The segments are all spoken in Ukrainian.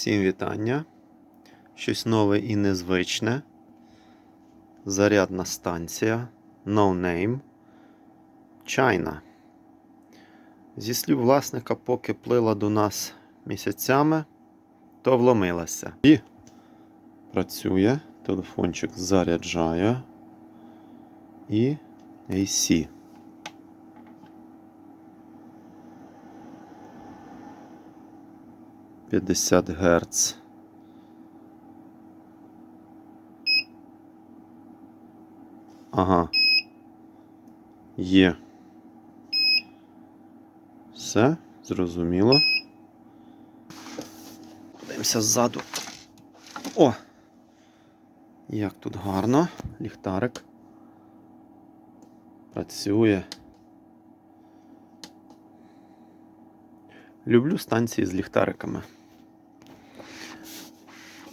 Всім вітання. Щось нове і незвичне. Зарядна станція No Name China. Зі слів власника, поки плила до нас місяцями, то вломилася. І працює, телефончик заряджає і AC. П'ятдесят Гц. Ага. Є. Все, зрозуміло. Подивимося ззаду. О! Як тут гарно. Ліхтарик. Працює. Люблю станції з ліхтариками.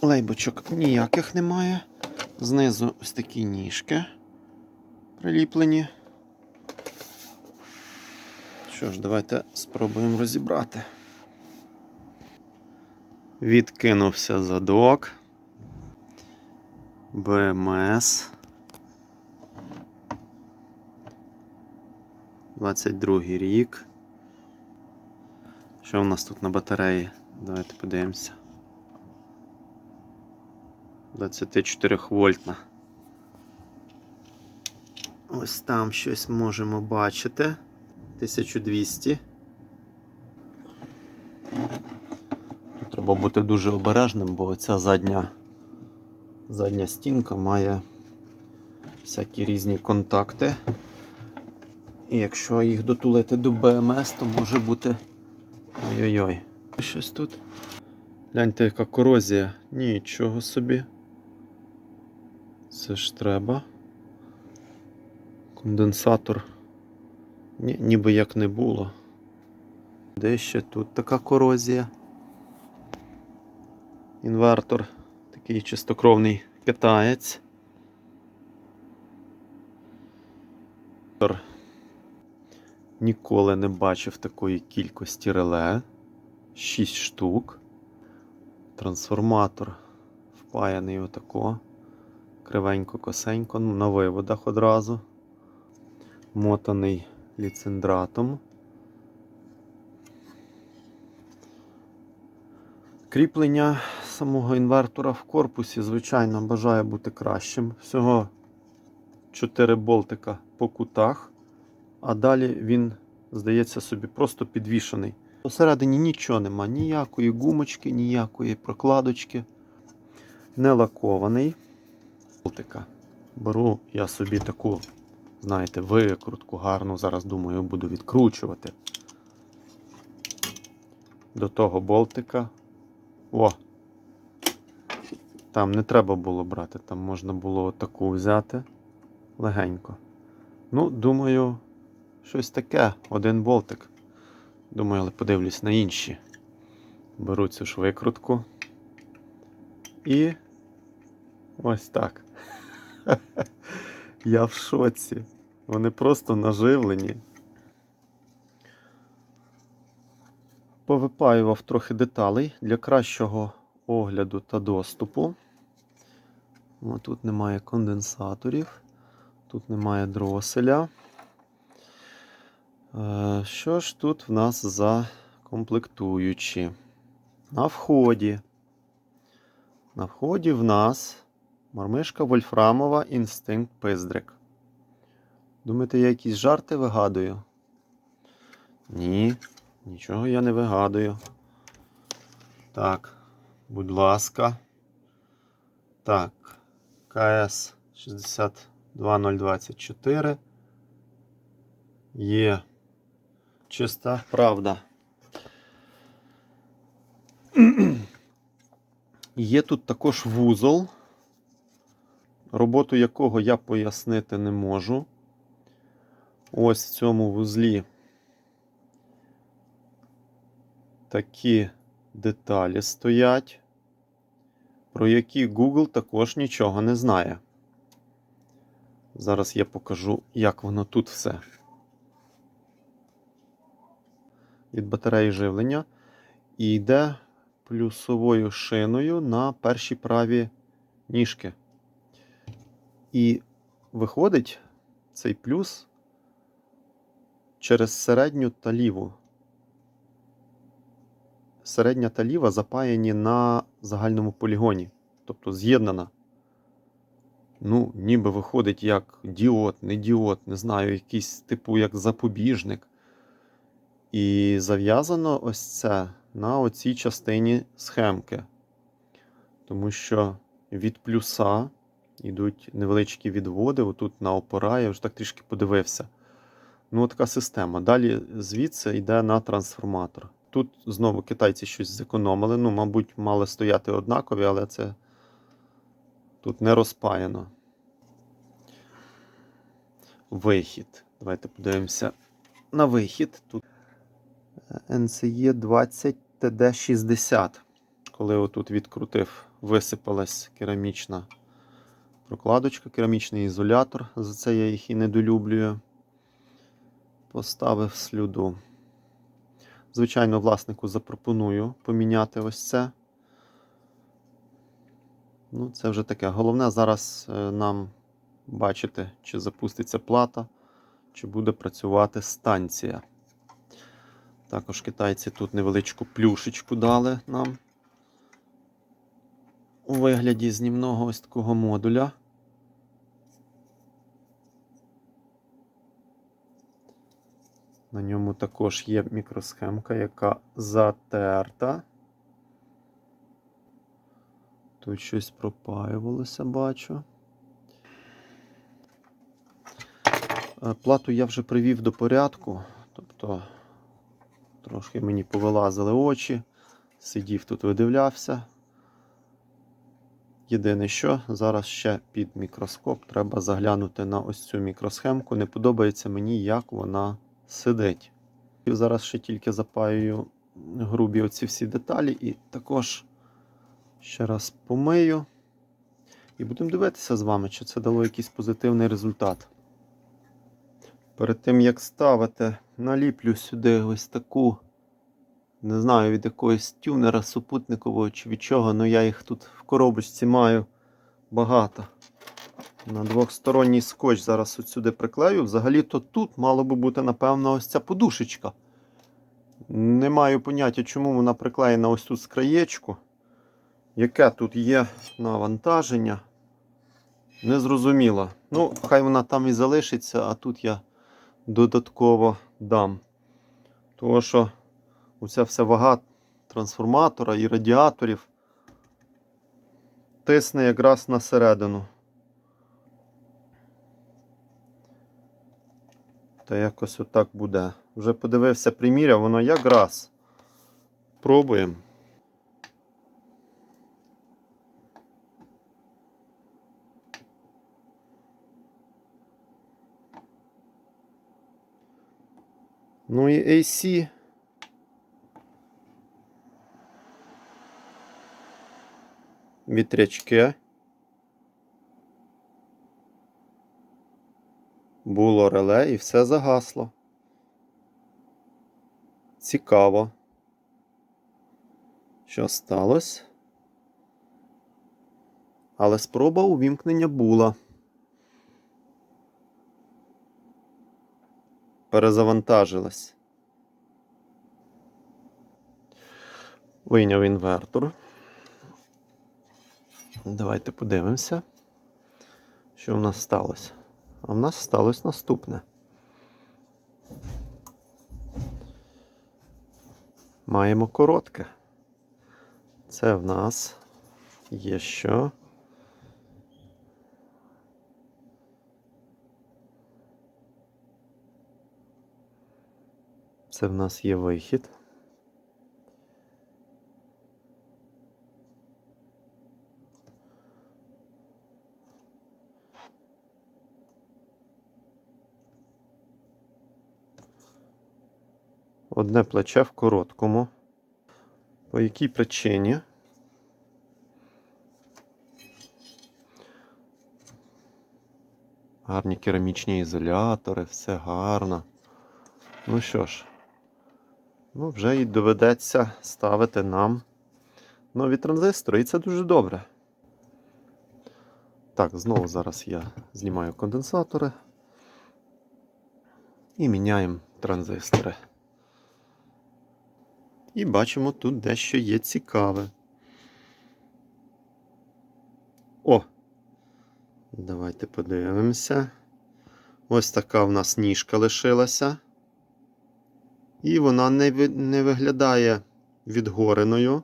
Лейбочок ніяких немає. Знизу ось такі ніжки приліплені. Що ж, давайте спробуємо розібрати. Відкинувся задок. БМС. 22 рік. Що у нас тут на батареї? Давайте подивимося. 24 вольтна. Ось там щось можемо бачити. 1200. Тут треба бути дуже обережним, бо ця задня, задня стінка має всякі різні контакти. І якщо їх дотулити до БМС, то може бути. Ой-ой-ой. Щось тут. Гляньте, яка корозія. Нічого собі. Це ж треба. Конденсатор. Ні, ніби як не було. Де ще тут така корозія? Інвертор такий чистокровний китаєць. Ніколи не бачив такої кількості реле. 6 штук. Трансформатор впаяний отако. Кривенько-косенько, ну, на виводах одразу. Мотаний ліцендратом. Кріплення самого інвертора в корпусі, звичайно, бажає бути кращим. Всього 4 болтика по кутах, а далі він, здається, собі просто підвішений. Посередині нічого нема, ніякої гумочки, ніякої прокладочки. Не лакований. Болтика. Беру я собі таку, знаєте, викрутку гарну. Зараз думаю, буду відкручувати. До того болтика. О! Там не треба було брати, там можна було таку взяти легенько. Ну, думаю, щось таке, один болтик. Думаю, але подивлюсь на інші. Беру цю ж викрутку. І ось так. Я в шоці. Вони просто наживлені. Повипаював трохи деталей для кращого огляду та доступу. Тут немає конденсаторів, тут немає дроселя. Е, Що ж тут в нас за комплектуючі? На вході. На вході в нас мармишка Вольфрамова Інстинкт Пиздрик. Думаєте, я якісь жарти вигадую? Ні, нічого я не вигадую. Так, будь ласка. Так, КС 62024. Є чиста правда. Є тут також вузол, роботу якого я пояснити не можу. Ось в цьому вузлі такі деталі стоять, про які Google також нічого не знає. Зараз я покажу, як воно тут все. Від батареї живлення і йде плюсовою шиною на перші праві ніжки. І виходить цей плюс через середню та ліву. Середня та ліва запаяні на загальному полігоні, тобто з'єднана. Ну, ніби виходить як діод, не діод, не знаю, якийсь типу як запобіжник. І зав'язано ось це на оцій частині схемки. Тому що від плюса йдуть невеличкі відводи. Отут на опора, я вже так трішки подивився. Ну, така система. Далі звідси йде на трансформатор. Тут знову китайці щось зекономили. Ну, мабуть, мали стояти однакові, але це тут не розпаяно. Вихід. Давайте подивимося на вихід. Тут NCE 20 TD 60. Коли отут відкрутив, висипалась керамічна прокладочка, керамічний ізолятор. За це я їх і недолюблюю. Поставив слюду. Звичайно, власнику запропоную поміняти ось це. Ну, це вже таке. Головне зараз е, нам бачити, чи запуститься плата, чи буде працювати станція. Також китайці тут невеличку плюшечку дали нам у вигляді знімного ось такого модуля. На ньому також є мікросхемка, яка затерта. Тут щось пропаювалося, бачу. Е, Плату я вже привів до порядку, тобто трошки мені повилазили очі, сидів тут, видивлявся. Єдине що, зараз ще під мікроскоп треба заглянути на ось цю мікросхемку. Не подобається мені, як вона сидить. І зараз ще тільки запаюю грубі оці всі деталі і також ще раз помию. І будемо дивитися з вами, чи це дало якийсь позитивний результат. Перед тим як ставити, наліплю сюди ось таку, не знаю, від якогось тюнера супутникового чи від чого, але я їх тут в коробочці маю багато. На двохсторонній скотч зараз от сюди приклею. Взагалі-то тут мало би бути, напевно, ось ця подушечка. Не маю поняття, чому вона приклеєна ось тут з краєчку. Яке тут є навантаження? Незрозуміло. Ну, хай вона там і залишиться, а тут я додатково дам. Тому що оця вся вага трансформатора і радіаторів тисне якраз на середину. Та якось отак буде. Вже подивився приміряв, воно якраз. Пробуємо. Ну і AC. Вітрячки. Було реле і все загасло. Цікаво. Що сталося? Але спроба увімкнення була. Перезавантажилась. Вийняв інвертор. Давайте подивимося, що в нас сталося. А в нас сталося наступне. Маємо коротке. Це в нас є що? Це в нас є вихід. Одне плече в короткому. По якій причині? Гарні керамічні ізолятори, все гарно. Ну що ж, ну вже і доведеться ставити нам нові транзистори, і це дуже добре. Так, знову зараз я знімаю конденсатори і міняємо транзистори. І бачимо, тут дещо є цікаве. О! Давайте подивимося. Ось така в нас ніжка лишилася. І вона не, не виглядає відгореною.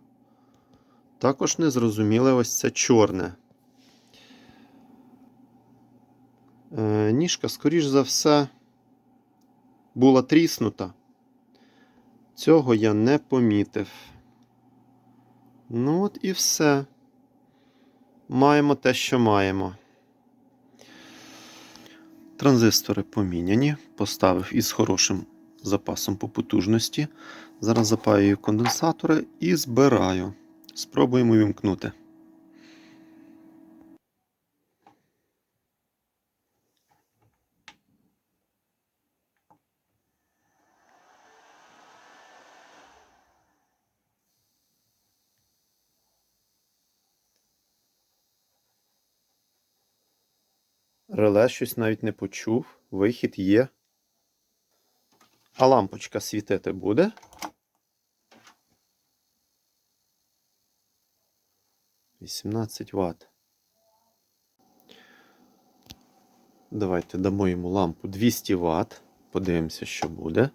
Також незрозуміле ось це чорне. Е, ніжка, скоріш за все, була тріснута. Цього я не помітив. Ну от і все. Маємо те, що маємо. Транзистори поміняні. Поставив із хорошим запасом по потужності. Зараз запаюю конденсатори і збираю. Спробуємо вімкнути. Реле щось навіть не почув. Вихід є. А лампочка світити буде. Вісімнадцять Вт. Давайте дамо йому лампу 200 Вт. Подивимося, що буде.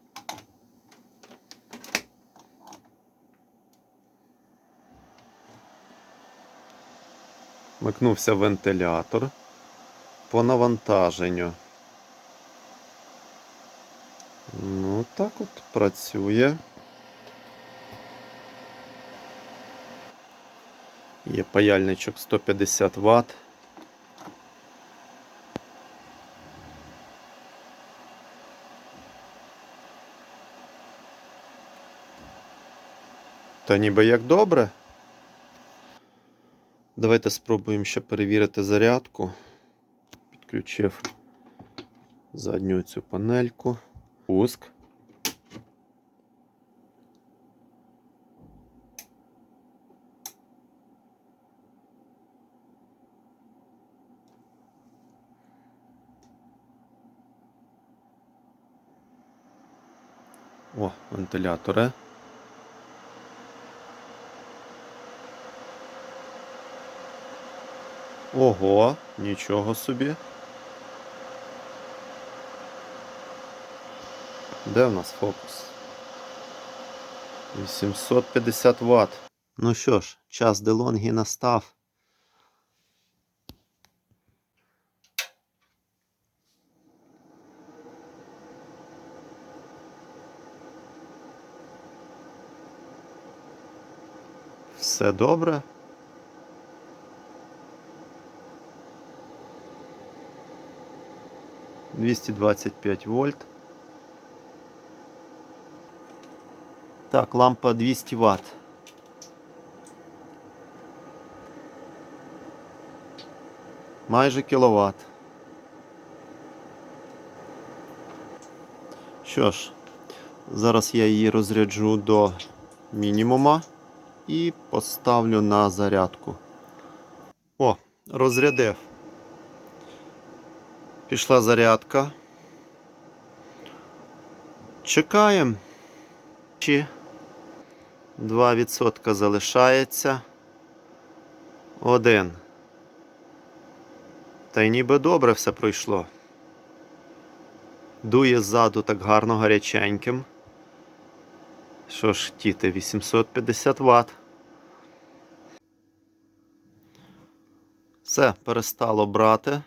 Вмикнувся вентилятор по навантаженню. Ну, так от працює. Є паяльничок 150 Вт. Та ніби як добре. Давайте спробуємо ще перевірити зарядку. Підключив задню цю панельку. Пуск. О, вентилятори. Ого, нічого собі. Де в нас фокус? 850 Вт. Ну що ж, час Делонгі настав. Все добре. Двісті двадцять п'ять вольт. Так, лампа 200 Вт. Майже кіловат. Що ж, зараз я її розряджу до мінімума і поставлю на зарядку. О, розрядив. Пішла зарядка. Чекаємо. Чи 2% залишається. Один. Та й ніби добре все пройшло. Дує ззаду так гарно гаряченьким. Що ж, тіти, 850 Вт. Все, перестало брати.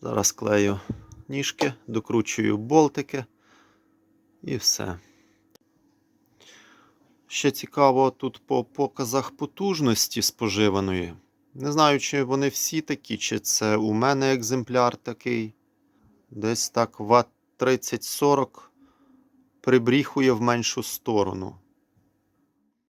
Зараз клею ніжки, докручую болтики і все. Ще цікаво тут по показах потужності споживаної. Не знаю, чи вони всі такі, чи це у мене екземпляр такий. Десь так Вт 30-40 прибріхує в меншу сторону.